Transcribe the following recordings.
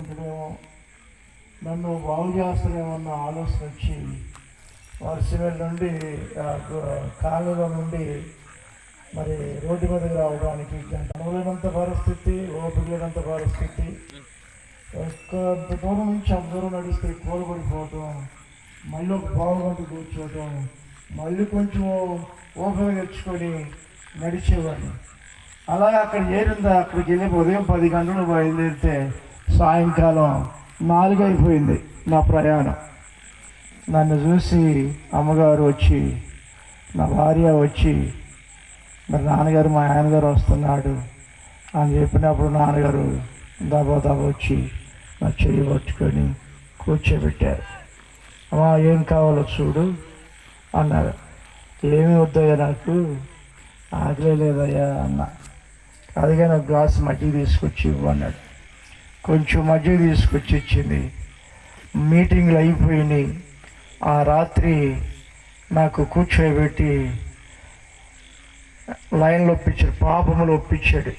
తీసుకుంటాడేమో నన్ను బాగు చేస్తారేమో అన్న ఆలోచన వచ్చి వర్షవేల్ నుండి ఆ, కాలువ నుండి మరి రోడ్డు మీదకి రావడానికి గంట పరిస్థితి ఓపిక లేనంత పరిస్థితి. ఒక్క దూరం నుంచి అంత దూరం నడిస్తే కోలుకొడిపోవటం మళ్ళీ ఒక బాగుగంట కూర్చోవటం మళ్ళీ కొంచెం ఓపిక తెచ్చుకొని నడిచేవాడిని. అలాగే అక్కడ చేరిందా అక్కడికి వెళ్ళి ఉదయం పది గంటలు బయలుదేరితే సాయంకాలం నాలుగైపోయింది నా ప్రయాణం. నన్ను చూసి అమ్మగారు వచ్చి నా భార్య వచ్చి మరి నాన్నగారు మా ఆయనగారు వస్తున్నాడు అని చెప్పినప్పుడు నాన్నగారు దబా దబా వచ్చి నా చెయ్యి పట్టుకొని కూర్చోబెట్టారు. అమ్మా ఏం కావాలో చూడు అన్నారు. ఏమి వద్దయ్యా నాకు? ఆగలేదయ్యా లేదయ్యా అన్న. అదిగా నాకు గ్లాస్ మట్టి తీసుకొచ్చి ఇవ్వన్నాడు కొంచెం మధ్య తీసుకొచ్చి ఇచ్చింది. మీటింగ్లు అయిపోయినాయి. ఆ రాత్రి నాకు కూర్చోబెట్టి లైన్లో ఒప్పించాడు. పాపములు ఒప్పించాడు.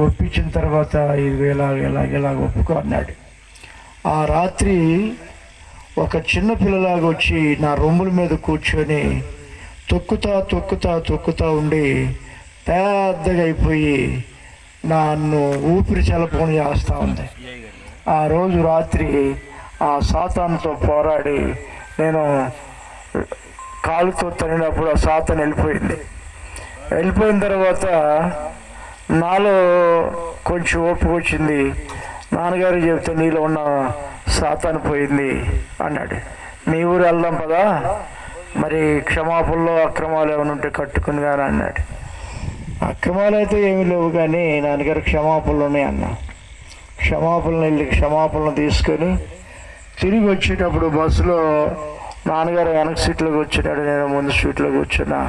ఒప్పించిన తర్వాత ఇది ఇలాగ ఇలాగ ఇలాగ ఒప్పుకో అన్నాడు. ఆ రాత్రి ఒక చిన్న పిల్లలాగా వచ్చి నా రొమ్ముల మీద కూర్చొని తొక్కుతా తొక్కుతా తొక్కుతా ఉండి పెద్దగా అయిపోయి నన్ను ఊపిరి చలపని చేస్తూ ఉంది. ఆ రోజు రాత్రి ఆ సాతాన్తో పోరాడి నేను కాలుతో తనినప్పుడు ఆ సాతాన్ వెళ్ళిపోయింది. వెళ్ళిపోయిన తర్వాత నాలో కొంచెం ఓపిక వచ్చింది. నాన్నగారు చెప్తే నీలో ఉన్న సాతాను పోయింది అన్నాడు. మీ ఊరు వెళ్దాం పదా? మరి క్షమాపణలో అక్రమాలు ఏమైనా ఉంటే కట్టుకుని కానీ అన్నాడు. అక్రమాలు అయితే ఏమీ లేవు కానీ నాన్నగారు క్షమాపణలు ఉన్నాయి అన్న. క్షమాపణలు వెళ్ళి క్షమాపణలు తీసుకొని తిరిగి వచ్చేటప్పుడు బస్సులో నాన్నగారు వెనక సీట్లోకి వచ్చినాడు నేను ముందు సీట్లో కూర్చున్నా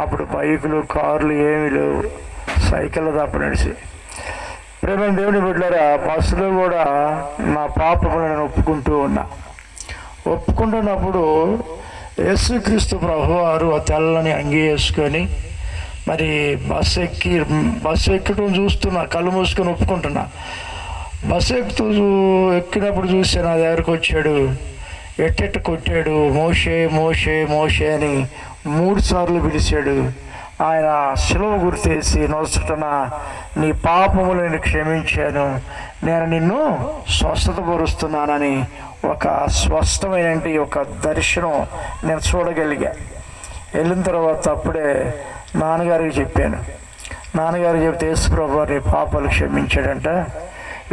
అప్పుడు బైకులు కార్లు ఏమీ లేవు. సైకిల్ తప్ప నడిచి. ప్రేమ దేవుని బిడ్డారా బస్సులో కూడా నా పాపము నేను ఒప్పుకుంటూ ఉన్నా. ఒప్పుకుంటున్నప్పుడు యేసుక్రీస్తు ప్రభువారు ఆ తెల్లని అంగీ వేసుకొని మరి బస్సు ఎక్కి బస్సు ఎక్కడం చూస్తున్నా కళ్ళు మూసుకొని ఒప్పుకుంటున్నా. బస్సు ఎక్కుతూ చూ- ఎక్కినప్పుడు చూస్తే నా దగ్గరకు వచ్చాడు. ఎట్టెట్ట కొట్టాడు? మోషే మోషే మోషే అని మూడు సార్లు పిలిచాడు. ఆయన శిలువ గుర్తేసి నొసటన నీ పాపములు నేను క్షమించాను. నేను నిన్ను స్వస్థత పరుస్తున్నానని ఒక స్వస్థమైన ఒక దర్శనం నేను చూడగలిగా. వెళ్ళిన తర్వాత అప్పుడే నాన్నగారికి చెప్పాను. నాన్నగారు చెప్తే యేసుప్రభు నీ పాపాలు క్షమించాడంట.